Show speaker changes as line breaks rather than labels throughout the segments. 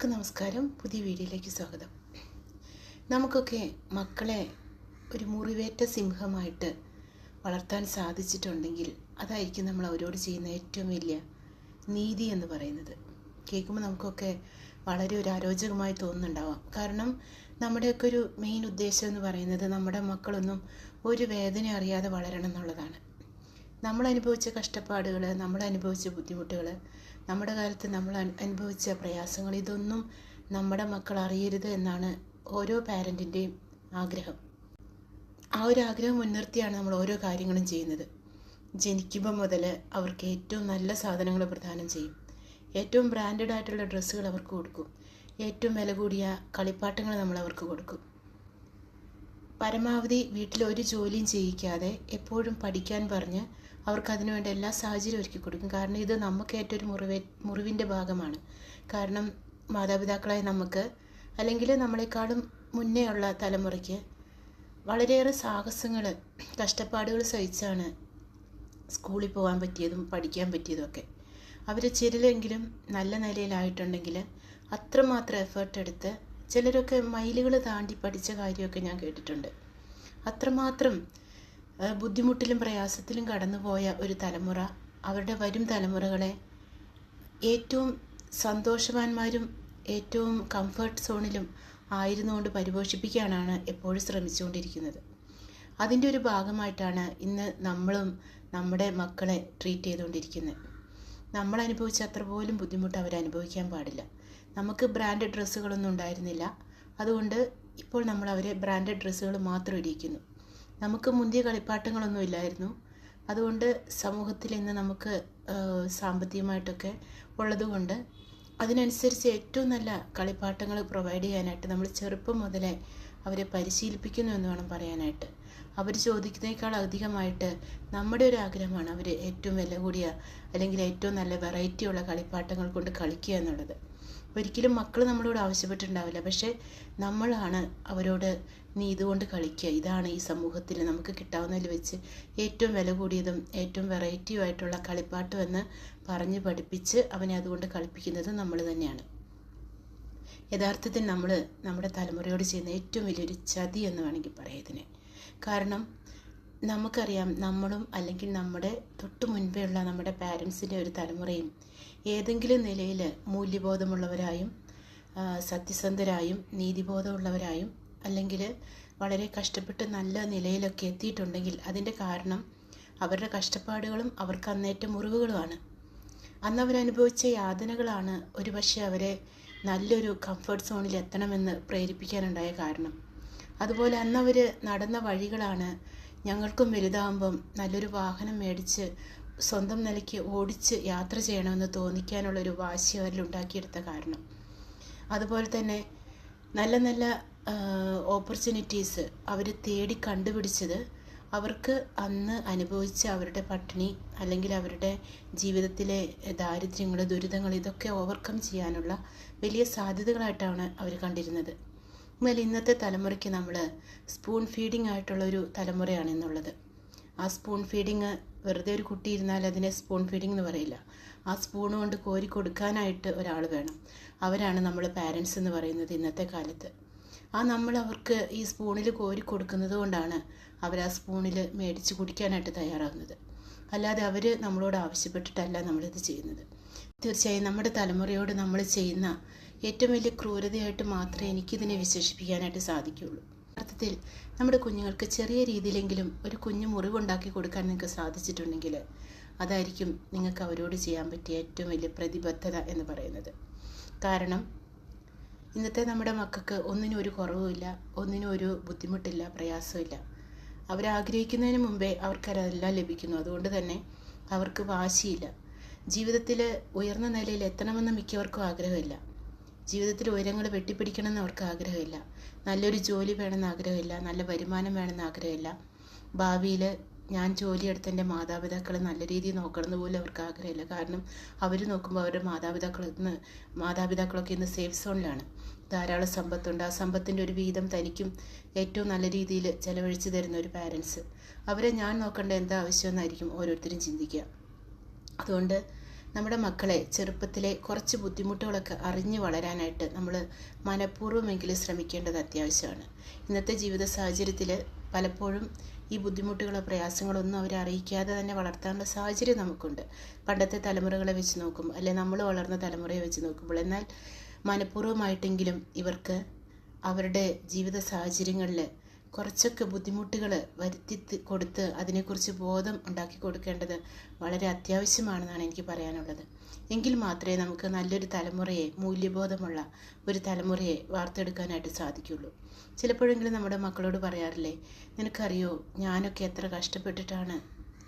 എല്ലാവർക്കും നമസ്കാരം. പുതിയ വീഡിയോയിലേക്ക് സ്വാഗതം. നമുക്കൊക്കെ മക്കളെ ഒരു മുറിവേറ്റ സിംഹമായിട്ട് വളർത്താൻ സാധിച്ചിട്ടുണ്ടെങ്കിൽ അതായിരിക്കും നമ്മൾ അവരോട് ചെയ്യുന്ന ഏറ്റവും വലിയ നീതി എന്ന് പറയുന്നത്. കേൾക്കുമ്പോൾ നമുക്കൊക്കെ വളരെ ഒരു അരോചകമായി തോന്നുന്നുണ്ടാവാം. കാരണം നമ്മുടെയൊക്കെ ഒരു മെയിൻ ഉദ്ദേശം എന്ന് പറയുന്നത് നമ്മുടെ മക്കളൊന്നും ഒരു വേദന അറിയാതെ വളരണം എന്നുള്ളതാണ്. നമ്മൾ അനുഭവിച്ച കഷ്ടപ്പാടുകൾ നമ്മൾ അനുഭവിച്ച ബുദ്ധിമുട്ടുകൾ നമ്മുടെ കാലത്ത് നമ്മൾ അനുഭവിച്ച പ്രയാസങ്ങൾ ഇതൊന്നും നമ്മുടെ മക്കൾ അറിയരുത് എന്നാണ് ഓരോ പാരന്റിന്റെയും ആഗ്രഹം. ആ ഒരു ആഗ്രഹം മുൻനിർത്തിയാണ് നമ്മൾ ഓരോ കാര്യങ്ങളും ചെയ്യുന്നത്. ജനിക്കുമ്പോൾ മുതൽ അവർക്ക് ഏറ്റവും നല്ല സാധനങ്ങൾ പ്രദാനം ചെയ്യും. ഏറ്റവും ബ്രാൻഡഡ് ആയിട്ടുള്ള ഡ്രസ്സുകൾ അവർക്ക് കൊടുക്കും. ഏറ്റവും വില കൂടിയ കളിപ്പാട്ടങ്ങൾ നമ്മൾ അവർക്ക് കൊടുക്കും. പരമാവധി വീട്ടിൽ ഒരു ജോലിയും ചെയ്യിക്കാതെ എപ്പോഴും പഠിക്കാൻ പറഞ്ഞ് അവർക്ക് അതിനുവേണ്ട എല്ലാ സാഹചര്യവും ഒരുക്കി കൊടുക്കും. കാരണം ഇത് നമുക്ക് ഏറ്റവും മുറിവേ മുറിവിന്റെ ഭാഗമാണ്. കാരണം മാതാപിതാക്കളായ നമുക്ക് അല്ലെങ്കിൽ നമ്മളെക്കാളും മുന്നേ ഉള്ള തലമുറയ്ക്ക് വളരെയേറെ സാഹസങ്ങൾ കഷ്ടപ്പാടുകൾ സഹിച്ചാണ് സ്കൂളിൽ പോകാൻ പറ്റിയതും പഠിക്കാൻ പറ്റിയതുമൊക്കെ അവർ ചിലരെങ്കിലും നല്ല നിലയിലായിട്ടുണ്ടെങ്കിൽ അത്രമാത്രം എഫേർട്ട് എടുത്ത് ചിലരൊക്കെ മൈലുകൾ താണ്ടി പഠിച്ച കാര്യമൊക്കെ ഞാൻ കേട്ടിട്ടുണ്ട്. അത്രമാത്രം ബുദ്ധിമുട്ടിലും പ്രയാസത്തിലും കടന്നുപോയ ഒരു തലമുറ അവരുടെ വരും തലമുറകളെ ഏറ്റവും സന്തോഷവാന്മാരും ഏറ്റവും കംഫർട്ട് സോണിലും ആയിരുന്നുകൊണ്ട് പരിപോഷിപ്പിക്കാനാണ് എപ്പോഴും ശ്രമിച്ചുകൊണ്ടിരിക്കുന്നത്. അതിന്റെ ഒരു ഭാഗമായിട്ടാണ് ഇന്ന് നമ്മളും നമ്മുടെ മക്കളെ ട്രീറ്റ് ചെയ്തുകൊണ്ടിരിക്കുന്നത്. നമ്മൾ അനുഭവിച്ച അത്ര പോലും ബുദ്ധിമുട്ട് അവരനുഭവിക്കാൻ പാടില്ല. നമുക്ക് ബ്രാൻഡ് ഡ്രസ്സുകളൊന്നും ഉണ്ടായിരുന്നില്ല. അതുകൊണ്ട് ഇപ്പോൾ നമ്മൾ അവരെ ബ്രാൻഡഡ് ഡ്രസ്സുകൾ മാത്രം ഇരിക്കുന്നു നമുക്ക് മുന്തിയ കളിപ്പാട്ടങ്ങളൊന്നും ഇല്ലായിരുന്നു. അതുകൊണ്ട് സമൂഹത്തിൽ ഇന്ന് നമുക്ക് സാമ്പത്തികമായിട്ടൊക്കെ ഉള്ളതുകൊണ്ട് അതിനനുസരിച്ച് ഏറ്റവും നല്ല കളിപ്പാട്ടങ്ങൾ പ്രൊവൈഡ് ചെയ്യാനായിട്ട് നമ്മൾ ചെറുപ്പം മുതലേ അവരെ പരിശീലിപ്പിക്കുന്നു എന്ന് വേണം പറയാനായിട്ട്. അവർ ചോദിക്കുന്നതിനേക്കാൾ അധികമായിട്ട് നമ്മുടെ ഒരു ആഗ്രഹമാണ് അവർ ഏറ്റവും വില കൂടിയ അല്ലെങ്കിൽ ഏറ്റവും നല്ല വെറൈറ്റിയുള്ള കളിപ്പാട്ടങ്ങൾ കൊണ്ട് കളിക്കുക എന്നുള്ളത്. ഒരിക്കലും മക്കൾ നമ്മളോട് ആവശ്യപ്പെട്ടിട്ടുണ്ടാവില്ല. പക്ഷേ നമ്മളാണ് അവരോട് നീ ഇതുകൊണ്ട് കളിക്കുക ഇതാണ് ഈ സമൂഹത്തിൽ നമുക്ക് കിട്ടാവുന്നതിൽ വെച്ച് ഏറ്റവും വില കൂടിയതും ഏറ്റവും വെറൈറ്റിയും ആയിട്ടുള്ള കളിപ്പാട്ടം എന്ന് പറഞ്ഞ് പഠിപ്പിച്ച് അവനെ അതുകൊണ്ട് കളിപ്പിക്കുന്നത് നമ്മൾ തന്നെയാണ്. യഥാർത്ഥത്തിൽ നമ്മൾ നമ്മുടെ തലമുറയോട് ചെയ്യുന്ന ഏറ്റവും വലിയൊരു ചതി എന്ന് വേണമെങ്കിൽ പറയാം ഇതിനെ. കാരണം നമുക്കറിയാം നമ്മളും അല്ലെങ്കിൽ നമ്മുടെ തൊട്ടു മുൻപേ ഉള്ള നമ്മുടെ പാരൻസിന്റെ ഒരു തലമുറയും ഏതെങ്കിലും നിലയിൽ മൂല്യബോധമുള്ളവരായും സത്യസന്ധരായും നീതിബോധമുള്ളവരായും അല്ലെങ്കിൽ വളരെ കഷ്ടപ്പെട്ട് നല്ല നിലയിലൊക്കെ എത്തിയിട്ടുണ്ടെങ്കിൽ അതിന്റെ കാരണം അവരുടെ കഷ്ടപ്പാടുകളും അവർക്ക് അന്നേറ്റ മുറിവുകളുമാണ്. അന്ന് അവരനുഭവിച്ച യാതനകളാണ് ഒരുപക്ഷെ അവരെ നല്ലൊരു കംഫർട്ട് സോണിൽ എത്തണമെന്ന് പ്രേരിപ്പിക്കാനുണ്ടായ കാരണം. അതുപോലെ അന്നവർ നടന്ന വഴികളാണ് ഞങ്ങൾക്കും വലുതാകുമ്പം നല്ലൊരു വാഹനം മേടിച്ച് സ്വന്തം നിലയ്ക്ക് ഓടിച്ച് യാത്ര ചെയ്യണമെന്ന് തോന്നിക്കാനുള്ളൊരു വാശി അവരിൽ ഉണ്ടാക്കിയെടുത്ത കാരണം. അതുപോലെ തന്നെ നല്ല നല്ല ഓപ്പർച്യൂണിറ്റീസ് അവർ തേടി കണ്ടുപിടിച്ചത് അവർക്ക് അന്ന് അനുഭവിച്ച അവരുടെ പട്ടിണി അല്ലെങ്കിൽ അവരുടെ ജീവിതത്തിലെ ദാരിദ്ര്യങ്ങൾ ദുരിതങ്ങൾ ഇതൊക്കെ ഓവർകം ചെയ്യാനുള്ള വലിയ സാധ്യതകളായിട്ടാണ് അവർ കണ്ടിരുന്നത്. എന്നാൽ ഇന്നത്തെ തലമുറയ്ക്ക് നമ്മൾ സ്പൂൺ ഫീഡിംഗ് ആയിട്ടുള്ളൊരു തലമുറയാണ് ഇന്നുള്ളത്. ആ സ്പൂൺ ഫീഡിങ് വെറുതെ ഒരു കുട്ടി ഇരുന്നാൽ അതിനെ സ്പൂൺ ഫീഡിംഗ് എന്ന് പറയില്ല. ആ സ്പൂൺ കൊണ്ട് കോരി കൊടുക്കാനായിട്ട് ഒരാൾ വേണം. അവരാണ് നമ്മൾ പാരൻസ് എന്ന് പറയുന്നത് ഇന്നത്തെ കാലത്ത്. ആ നമ്മൾ അവർക്ക് ഈ സ്പൂണിൽ കോരി കൊടുക്കുന്നത് കൊണ്ടാണ് അവർ ആ സ്പൂണിൽ മേടിച്ച് കുടിക്കാനായിട്ട് തയ്യാറാകുന്നത് അല്ലാതെ അവർ നമ്മളോട് ആവശ്യപ്പെട്ടിട്ടല്ല നമ്മളിത് ചെയ്യുന്നത്. തീർച്ചയായും നമ്മുടെ തലമുറയോട് നമ്മൾ ചെയ്യുന്ന ഏറ്റവും വലിയ ക്രൂരതയായിട്ട് മാത്രമേ എനിക്കിതിനെ വിശേഷിപ്പിക്കാനായിട്ട് സാധിക്കുകയുള്ളൂ. അർത്ഥത്തിൽ നമ്മുടെ കുഞ്ഞുങ്ങൾക്ക് ചെറിയ രീതിയിലെങ്കിലും ഒരു കുഞ്ഞു മുറിവുണ്ടാക്കി കൊടുക്കാൻ നിങ്ങൾക്ക് സാധിച്ചിട്ടുണ്ടെങ്കിൽ അതായിരിക്കും നിങ്ങൾക്ക് അവരോട് ചെയ്യാൻ പറ്റിയ ഏറ്റവും വലിയ പ്രതിബദ്ധത എന്ന് പറയുന്നത്. കാരണം ഇന്നത്തെ നമ്മുടെ മക്കൾക്ക് ഒന്നിനും ഒരു കുറവുമില്ല ഒന്നിനും ഒരു ബുദ്ധിമുട്ടില്ല പ്രയാസമില്ല. അവരാഗ്രഹിക്കുന്നതിന് മുമ്പേ അവർക്കതെല്ലാം ലഭിക്കുന്നു. അതുകൊണ്ട് തന്നെ അവർക്ക് വാശിയില്ല. ജീവിതത്തിൽ ഉയർന്ന നിലയിൽ എത്തണമെന്ന് മിക്കവർക്കും ആഗ്രഹമില്ല. ജീവിതത്തിൽ ഉയരങ്ങൾ വെട്ടിപ്പിടിക്കണമെന്ന് അവർക്ക് ആഗ്രഹമില്ല. നല്ലൊരു ജോലി വേണമെന്ന് ആഗ്രഹമില്ല. നല്ല വരുമാനം വേണമെന്ന് ആഗ്രഹമില്ല. ഭാവിയിൽ ഞാൻ ജോലിയെടുത്ത് എന്റെ മാതാപിതാക്കളെ നല്ല രീതിയിൽ നോക്കണമെന്ന് പോലും അവർക്ക് ആഗ്രഹമില്ല. കാരണം അവർ നോക്കുമ്പോൾ അവരുടെ മാതാപിതാക്കൾ ഇന്ന് മാതാപിതാക്കളൊക്കെ ഇന്ന് സേഫ് സോണിലാണ്. ധാരാളം സമ്പത്തുണ്ട്. ആ സമ്പത്തിന്റെ ഒരു വീതം തനിക്കും ഏറ്റവും നല്ല രീതിയിൽ ചെലവഴിച്ച് തരുന്ന ഒരു പാരൻസ് അവരെ ഞാൻ നോക്കേണ്ട എന്താ ആവശ്യമെന്നായിരിക്കും ഓരോരുത്തരും ചിന്തിക്കുക. അതുകൊണ്ട് നമ്മുടെ മക്കളെ ചെറുപ്പത്തിലെ കുറച്ച് ബുദ്ധിമുട്ടുകളൊക്കെ അറിഞ്ഞു വളരാനായിട്ട് നമ്മൾ മനഃപൂർവമെങ്കിലും ശ്രമിക്കേണ്ടത് അത്യാവശ്യമാണ്. ഇന്നത്തെ ജീവിത സാഹചര്യത്തിൽ പലപ്പോഴും ഈ ബുദ്ധിമുട്ടുകളോ പ്രയാസങ്ങളോ ഒന്നും അവരെ അറിയിക്കാതെ തന്നെ വളർത്താനുള്ള സാഹചര്യം നമുക്കുണ്ട്. പണ്ടത്തെ തലമുറകളെ വെച്ച് നോക്കും അല്ലെ നമ്മൾ വളർന്ന തലമുറയെ വെച്ച് നോക്കുമ്പോൾ. എന്നാൽ മനഃപൂർവമായിട്ടെങ്കിലും ഇവർക്ക് അവരുടെ ജീവിത സാഹചര്യങ്ങളിൽ കുറച്ചൊക്കെ ബുദ്ധിമുട്ടുകൾ വരുത്തി കൊടുത്ത് അതിനെക്കുറിച്ച് ബോധം ഉണ്ടാക്കി കൊടുക്കേണ്ടത് വളരെ അത്യാവശ്യമാണെന്നാണ് എനിക്ക് പറയാനുള്ളത്. എങ്കിൽ മാത്രമേ നമുക്ക് നല്ലൊരു തലമുറയെ മൂല്യബോധമുള്ള ഒരു തലമുറയെ വാർത്തെടുക്കാനായിട്ട് സാധിക്കുള്ളൂ. ചിലപ്പോഴെങ്കിലും നമ്മുടെ മക്കളോട് പറയാറില്ലേ നിനക്കറിയോ ഞാനൊക്കെ എത്ര കഷ്ടപ്പെട്ടിട്ടാണ്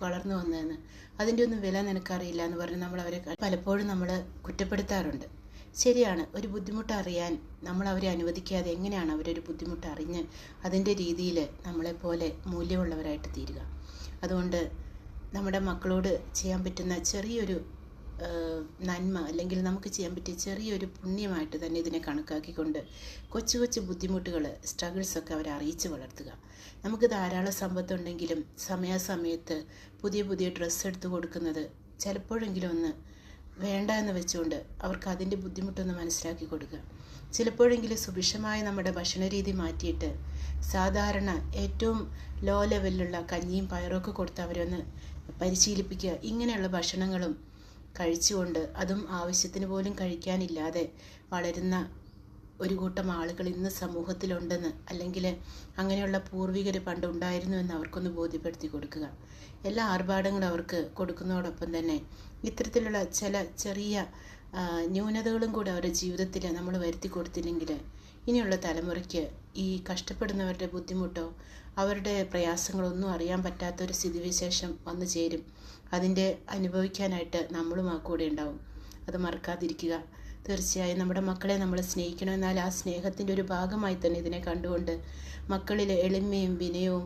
വളർന്നു വന്നതെന്ന്? അതിന്റെ ഒന്നും വില നിനക്കറിയില്ല എന്ന് പറഞ്ഞ് നമ്മൾ അവരെ പലപ്പോഴും നമ്മൾ കുറ്റപ്പെടുത്താറുണ്ട്. ശരിയാണ്. ഒരു ബുദ്ധിമുട്ട് അറിയാൻ നമ്മൾ അവരെ അനുവദിക്കാതെ എങ്ങനെയാണ് അവരൊരു ബുദ്ധിമുട്ട് അറിഞ്ഞ് അതിന്റെ രീതിയിൽ നമ്മളെപ്പോലെ മൂല്യമുള്ളവരായിട്ട് തീരുക? അതുകൊണ്ട് നമ്മുടെ മക്കളോട് ചെയ്യാൻ പറ്റുന്ന ചെറിയൊരു നന്മ അല്ലെങ്കിൽ നമുക്ക് ചെയ്യാൻ പറ്റിയ ചെറിയൊരു പുണ്യമായിട്ട് തന്നെ ഇതിനെ കണക്കാക്കിക്കൊണ്ട് കൊച്ചു കൊച്ചു ബുദ്ധിമുട്ടുകൾ സ്ട്രഗിൾസൊക്കെ അവരെ അറിയിച്ച് വളർത്തുക. നമുക്ക് ധാരാളം സമ്പത്തുണ്ടെങ്കിലും സമയാസമയത്ത് പുതിയ പുതിയ ഡ്രസ്സ് എടുത്തു കൊടുക്കുന്നത് ചിലപ്പോഴെങ്കിലും ഒന്ന് വേണ്ട എന്ന് വെച്ചുകൊണ്ട് അവർക്ക് അതിന്റെ ബുദ്ധിമുട്ടൊന്ന് മനസ്സിലാക്കി കൊടുക്കുക. ചിലപ്പോഴെങ്കിലും സുഭിക്ഷമായ നമ്മുടെ ഭക്ഷണരീതി മാറ്റിയിട്ട് സാധാരണ ഏറ്റവും ലോ ലെവലിലുള്ള കഞ്ഞിയും പയറൊക്കെ കൊടുത്ത് അവരൊന്ന് പരിശീലിപ്പിക്കുക. ഇങ്ങനെയുള്ള ഭക്ഷണങ്ങളും കഴിച്ചുകൊണ്ട് അതും ആവശ്യത്തിന് പോലും കഴിക്കാനില്ലാതെ വളരുന്ന ഒരു കൂട്ടം ആളുകൾ ഇന്ന് സമൂഹത്തിലുണ്ടെന്ന് അല്ലെങ്കിൽ അങ്ങനെയുള്ള പൂർവികർ പണ്ട് ഉണ്ടായിരുന്നു എന്ന് അവർക്കൊന്ന് ബോധ്യപ്പെടുത്തി കൊടുക്കുക. എല്ലാ ആർഭാടങ്ങളും അവർക്ക് കൊടുക്കുന്നതോടൊപ്പം തന്നെ ഇത്തരത്തിലുള്ള ചില ചെറിയ ന്യൂനതകളും കൂടെ അവരുടെ ജീവിതത്തിൽ നമ്മൾ വരുത്തി കൊടുത്തില്ലെങ്കിൽ ഇനിയുള്ള തലമുറയ്ക്ക് ഈ കഷ്ടപ്പെടുന്നവരുടെ ബുദ്ധിമുട്ടോ അവരുടെ പ്രയാസങ്ങളൊന്നും അറിയാൻ പറ്റാത്തൊരു സ്ഥിതിവിശേഷം വന്നു ചേരും. അതിന്റെ അനുഭവിക്കാനായിട്ട് നമ്മളും ആ കൂടെ ഉണ്ടാവും. അത് മറക്കാതിരിക്കുക. തീർച്ചയായും നമ്മുടെ മക്കളെ നമ്മൾ സ്നേഹിക്കണം എന്നാൽ ആ സ്നേഹത്തിന്റെ ഒരു ഭാഗമായി തന്നെ ഇതിനെ കണ്ടുകൊണ്ട് മക്കളിൽ എളിമയും വിനയവും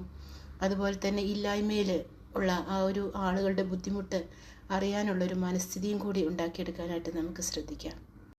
അതുപോലെ തന്നെ ഇല്ലായ്മയിൽ ഉള്ള ആ ഒരു ആളുകളുടെ ബുദ്ധിമുട്ട് അറിയാനുള്ളൊരു മനസ്ഥിതിയും കൂടി ഉണ്ടാക്കിയെടുക്കാനായിട്ട് നമുക്ക് ശ്രദ്ധിക്കാം.